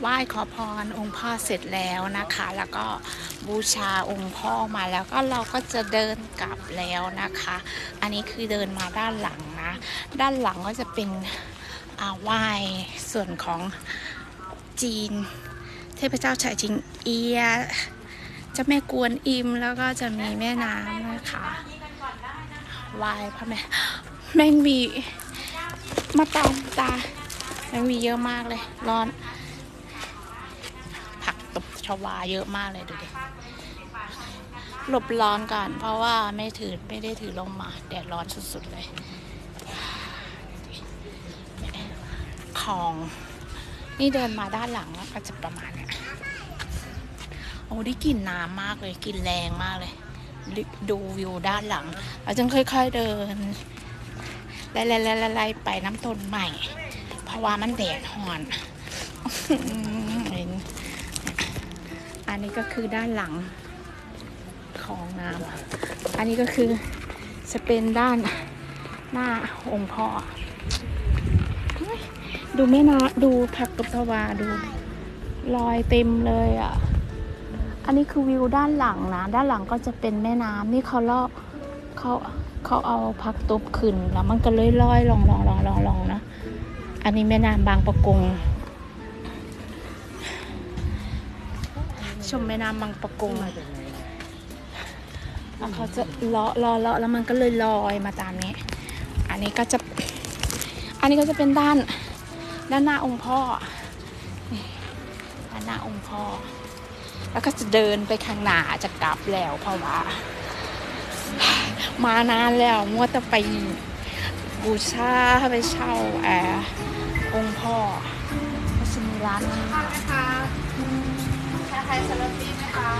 ไหว้ขอพรองค์พ่อเสร็จแล้วนะคะ แล้วก็บูชาองค์พ่อมาแล้วก็เราก็จะเดินกลับแล้วนะคะ อันนี้คือเดินมาด้านหลังนะ ด้านหลังก็จะเป็นอาไหว้ส่วนของจีน เทพเจ้าฉายจิงเอียะเจ้าแม่กวนอิมแล้วก็จะมีแม่น้ำนะคะไหว้พระแม่แมงมีมาตามตาแมงมีเยอะมากเลย ร้อน ชวาเยอะมากเลยดูดิหลบร้อนก่อนเพราะว่าไม่ถือไม่ได้ถือลงมาแดดร้อนสุดๆเลยของนี่เดินมาด้านหลังแล้วก็จะประมาณเนี้ยโอ้ได้กลิ่นน้ำมากเลยกลิ่นแรงมากเลย ดูวิวด้านหลังเราจึงค่อยๆเดินไล่ๆๆๆไปน้ำต้นใหม่ เพราะว่ามันแดดห่อน อันนี้ก็คือด้านหลังของน้ำอันนี้ก็คือจะเป็นด้านหน้าองค์พ่อ ดูแม่นาดูผักตบชวาดูลอยเต็มเลยอะ อันนี้คือวิวด้านหลังนะ ด้านหลังก็จะเป็นแม่น้ำนี่เขาลอกเขาเขาเอาผักตบขึ้นแล้วมันก็เลยลอยลองลองลองลองลองนะ อันนี้แม่น้ำบางประกง ชมแม่น้ำบางประกงแล้วเขาจะเลาะเลาะเลาะแล้วมันก็เลยลอยมาตามนี้ อันนี้ก็จะ อันนี้ก็จะเป็นด้านด้านหน้าองค์พ่อนี่ด้านหน้าองค์พ่อ แล้วก็จะเดินไปข้างหน้าจะกลับแล้วเพราะว่า มานานแล้วมัวแต่ไปบูชาไปเช่าแอร์องค์พ่อก็จะมีร้านอาหารชา ไทยสลัดปี้ไหมคะ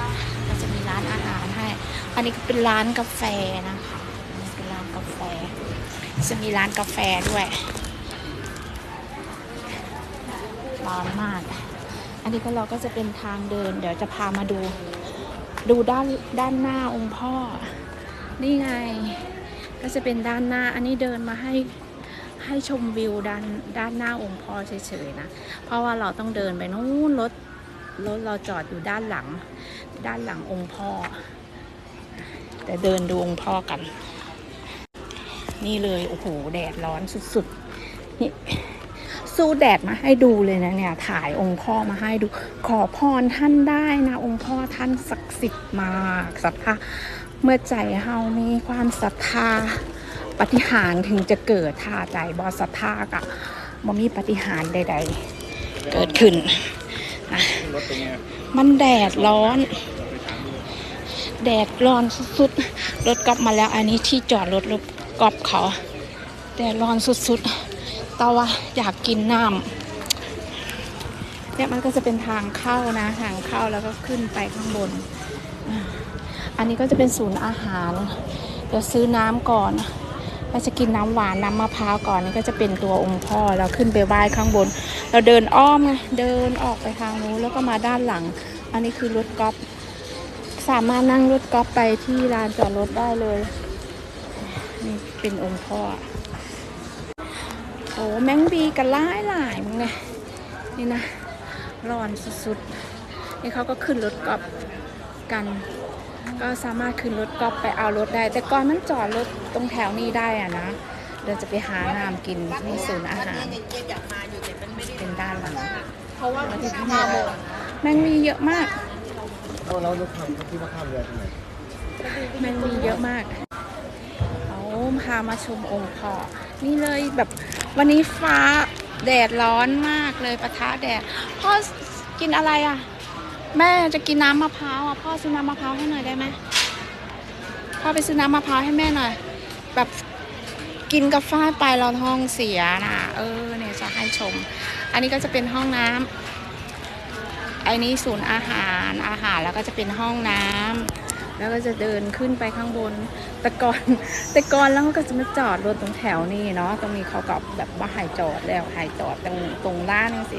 ก็จะมีร้านอาหารให้ อันนี้ก็เป็นร้านกาแฟนะคะนนี้เป็นร้านกาแฟ จะมีร้านกาแฟด้วยร้อนมาก อันนี้ก็เราก็จะเป็นทางเดิน เดี๋ยวจะพามาดู ดูด้านด้านหน้าองค์พ่อ นี่ไง ก็จะเป็นด้านหน้า อันนี้เดินมาให้ให้ชมวิวด้านด้านหน้าองค์พ่อเฉยๆนะ เพราะว่าเราต้องเดินไปนู้นรถ รถเราจอดอยู่ด้านหลัง ด้านหลังองค์พ่อ แต่เดินดูองค์พ่อกัน นี่เลย โอ้โห แดดร้อนสุดๆ นี่สู้แดดมาให้ดูเลยนะเนี่ย ถ่ายองค์พ่อมาให้ดู ขอพรท่านได้นะ องค์พ่อท่านศักดิ์สิทธิ์มากศรัทธาเมื่อใจเฮามีความศรัทธาปฏิหารถึงจะเกิดถ้าใจบอศรัทธากะบ่มีปฏิหารใด ๆ เกิดขึ้น นะรถตรงเนี้ยมันแดดร้อน แดดร้อนสุดๆ รถกอบมาแล้ว อันนี้ที่จอดรถรถกอบเขา แดดร้อนสุดๆ แต่ว่าอยากกินน้ำเนี่ยมันก็จะเป็นทางเข้านะ ทางเข้าแล้วก็ขึ้นไปข้างบนอ่าอันนี้ก็จะเป็นศูนย์อาหาร เดี๋ยวซื้อน้ำก่อนเราจะกินน้ำหวานน้ำมะพร้าวก่อนนี่ก็จะเป็นตัวองค์พ่อเราขึ้นไปไหว้ข้างบน เราเดินอ้อมไงเดินออกไปทางนู้นแล้วก็มาด้านหลัง อันนี้คือรถกอล์ฟสามารถนั่งรถกอล์ฟไปที่ลานจอดรถได้เลย นี่เป็นองค์พ่อ โอ้แมงบีกันหลายหลายมึงเลยนี่นะร้อนสุดๆ นี่เขาก็ขึ้นรถกอล์ฟกัน ก็สามารถขึ้นรถกอล์ฟไปเอารถได้ แต่ก่อนมันจอดรถตรงแถวนี้ได้อะนะ เดี๋ยวจะไปหาน้ำกินที่ศูนย์อาหาร เนี่ยอยากมาอยู่แต่มันไม่ได้เป็นด้านหลังเพราะว่ามันถึงห้าโมงแมงมีเยอะมากเราเรารถทำที่ว่าข้ามเรือตรงไหนแมงมีเยอะมากเอาพามาชมองค์พ่อนี่เลยแบบวันนี้ฟ้าแดดร้อนมากเลยปะทะแดดพ่อกินอะไรอะ แม่จะกินน้ำมะพร้าวอะพ่อซื้อน้ำมะพร้าวให้หน่อยได้ไหมพ่อไปซื้อน้ำมะพร้าวให้แม่หน่อย แบบกินกาแฟไปเราท้องเสียนะเออเนี่ยจะให้ชม อันนี้ก็จะเป็นห้องน้ำอ้นี้ศูนย์อาหารอาหารแล้วก็จะเป็นห้องน้ำแล้วก็จะเดินขึ้นไปข้างบน แต่ก่อนแต่ก่อนแล้วก็จะมาจอดรถตรงแถวนี้เนาะตรงนี้เขาก็แบบว่าหายจอดแล้วหายจอดตรงตรงด้านนี่สิ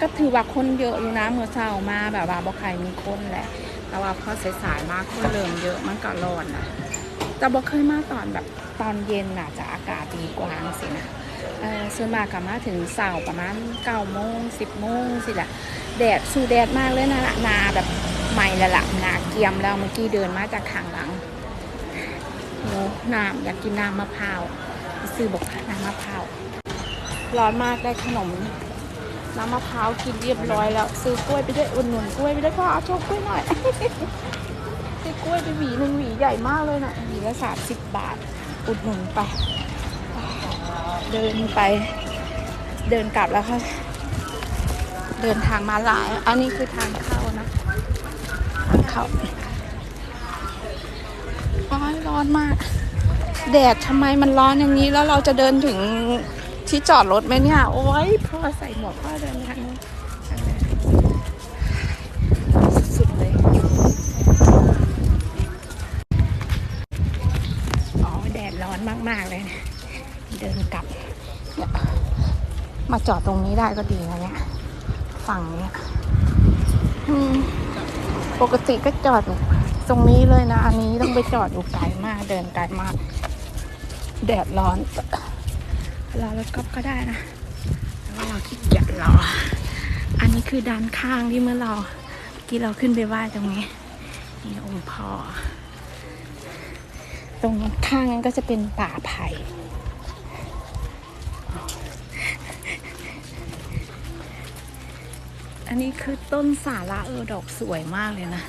ก็ถือว่าคนเยอะอยู่นะเมื่อเช้ามาแบบว่าบ่ใครมีคนแหละแต่ว่าพอสายๆมากคนเริ่มเยอะมันก็ร้อนนะแต่บ่เคยมาตอนแบบตอนเย็นน่ะจะอากาศดีกว่าสินะ ส่วนมากกลับมาถึงเสาร์ประมาณเก้าโมงสิบโมงสิแหละแดดสู้แดดมากเลยนะละนาแบบใหม่ละละนาเกียมแล้วเมื่อกี้เดินมาจากข้างหลังโอ้น้ำอยากกินน้ำมะพร้าวซื้อบอกน้ำมะพร้าวร้อนมากได้ขนมน้ำมะพร้าวกินเรียบร้อยแล้ว ซื้อกล้วยไปด้วยอุ่นหนุนกล้วยไปด้วยพ่อเอาโชว์กล้วยหน่อยซื้อกล้วยไปหวีหนึ่งหวีใหญ่มากเลยนะหวีละสามสิบบาท อุดหนุนไป เดินไป เดินกลับแล้วค่ะ เดินทางมาลาย อันนี้คือทางเข้านะทางเข้าร้อนร้อนมาก แดดทำไมมันร้อนอย่างนี้แล้วเราจะเดินถึงที่จอดรถไหมเนี่ย โอ้ยพ่อใส่หมวกพ่อเดินทางนี้ทางนี้สุดๆเลย อ๋อ แดดร้อนมาก ๆ เลยเนี่ยเดินกลับเนี่ย มาจอดตรงนี้ได้ก็ดีนะเนี่ย ฝั่งเนี้ยปกติก็จอดอยู่ตรงนี้เลยนะ อันนี้ต้องไปจอดอยู่ไกลมาก เดินไกลมาก แดดร้อนรอรถก๊อฟก็ได้นะแต่ว่าเราขี้เกียจรอ อันนี้คือด้านข้างที่เมื่อเราเมื่อกี้เราขึ้นไปไหว้ตรงนี้ นี่องค์พ่อ ตรงข้างนั้นก็จะเป็นป่าไผ่ นนี้คือต้นสาระเออดอกสวยมากเลยนะ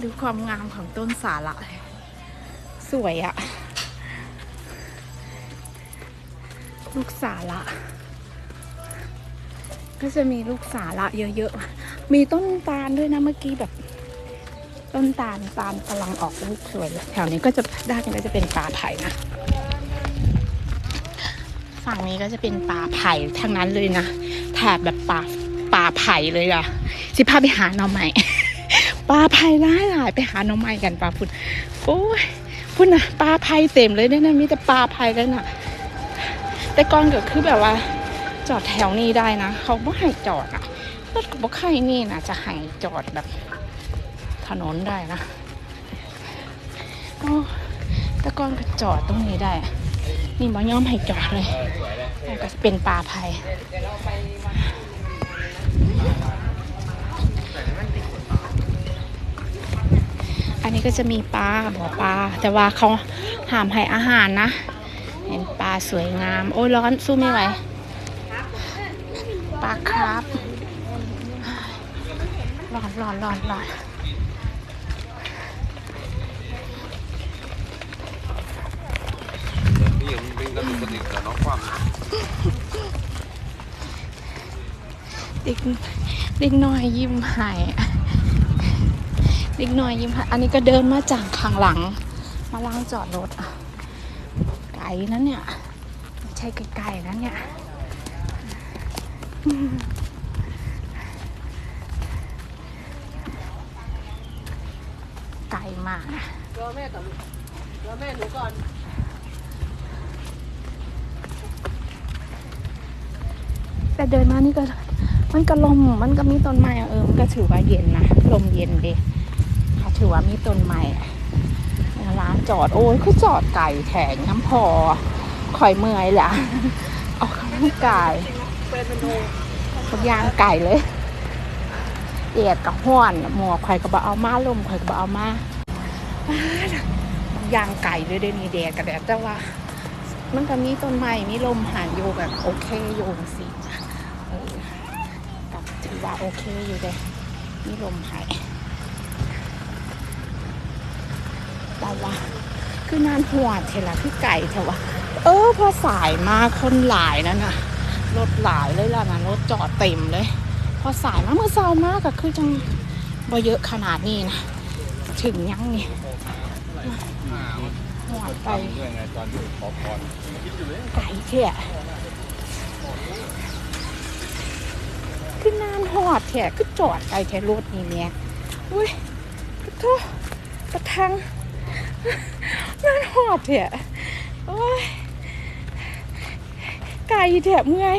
ดูความงามของต้นสาระเลยสวยอะลูกสาระก็จะมีลูกสาระเยอะๆ มีต้นตาลด้วยนะเมื่อกี้แบบ ต้นตาลตาลกำลังออกลูกสวยเลยแถวนี้ก็จะด้านนี้ก็จะเป็นป่าไผ่นะ ฝั่งนี้ก็จะเป็นป่าไผ่ทั้งนั้นเลยนะแถบแบบป่าาไผ่เลยอะสิพาไปหาหน่อไม้ป่าไผ่ร้ายหลายไปหาหน่อไม้กันป่าพุ่นโอ้ยพุ่นนะป่าไผ่เต็มเลยเนี่ยนะมีแต่ป่าไผ่เลยนะแต่ก่อนก็คือแบบว่า จอดแถวนี้ได้นะเขาไม่ให้จอดอะรถก็บอกใครนี่นะจะให้จอดแบบ ถนนได้นะโอ้แต่ก่อนก็จอดตรงนี้ได้ นี่บ่ยอมให้จอดเลยแล้วก็เป็นป่าไผ่ อันนี้ก็จะมีปลาบ่อปลา แต่ว่าเขาห้ามให้อาหารนะ เห็นปลาสวยงาม โอ้ยร้อนสู้ไม่ไหว ปลาครับร้อนร้อนร้อนร้อนนี่ยังเป็นกระดูกกระดิกแต่น้องความ เด็กเด็กน้อยยิ้มใหายเด็กน้อยยิ้มให้อันนี้ก็เดินมาจากข้างหลัง มาล้างจอดรถอะไกลนะเนี่ยไม่ใช่ไกลๆนะเนี่ยอืมไกลมากรอแม่ก่อนรอแม่หนูก่อนแต่เดินมานี่ก็ มันก็ลมมันก็มีต้นไม้อะเออมันก็ถือว่าเย็นนะลมเย็นดีเขาถือว่ามีต้นไม้ร้านจอดโอ้ยคือจอดไก่แข็งน้ำพอข่อยเมื่อยแหละออกกำลังกายเป็นเป็นโนทุกอย่างไก่เลยเอียดกับห้อนหมวกข่อยก็บเอามาลมข่อยก็บเอามาย่างไก่เลยเดี๋ยวนี้แดดกับแดดแต่ว่า มันก็มีต้นไม้มีลมหานอยู่แบบโอเคอยู่สิ ว่าโอเคอยู่เลยมีลมหายแต่ว่าคือนานหัวเทละคือไก่เทว่าเออพอสายมาคนหลายนั่นน่ะรถหลายเลยล่ะนะรถจอดเต็มเลย พอสายมาเมื่อเช้ามากก็คือจังบ่เยอะขนาดนี้นะถึงยังนี่หวดไปด้วยไงตอนที่ขอพรไก่เที่ย คือนานหอดแถคือจอดไกลแถรถนี่เมียอุ้ยกระโทษกระทังนานหอดแถโอ้ยไกลแถเมื่อย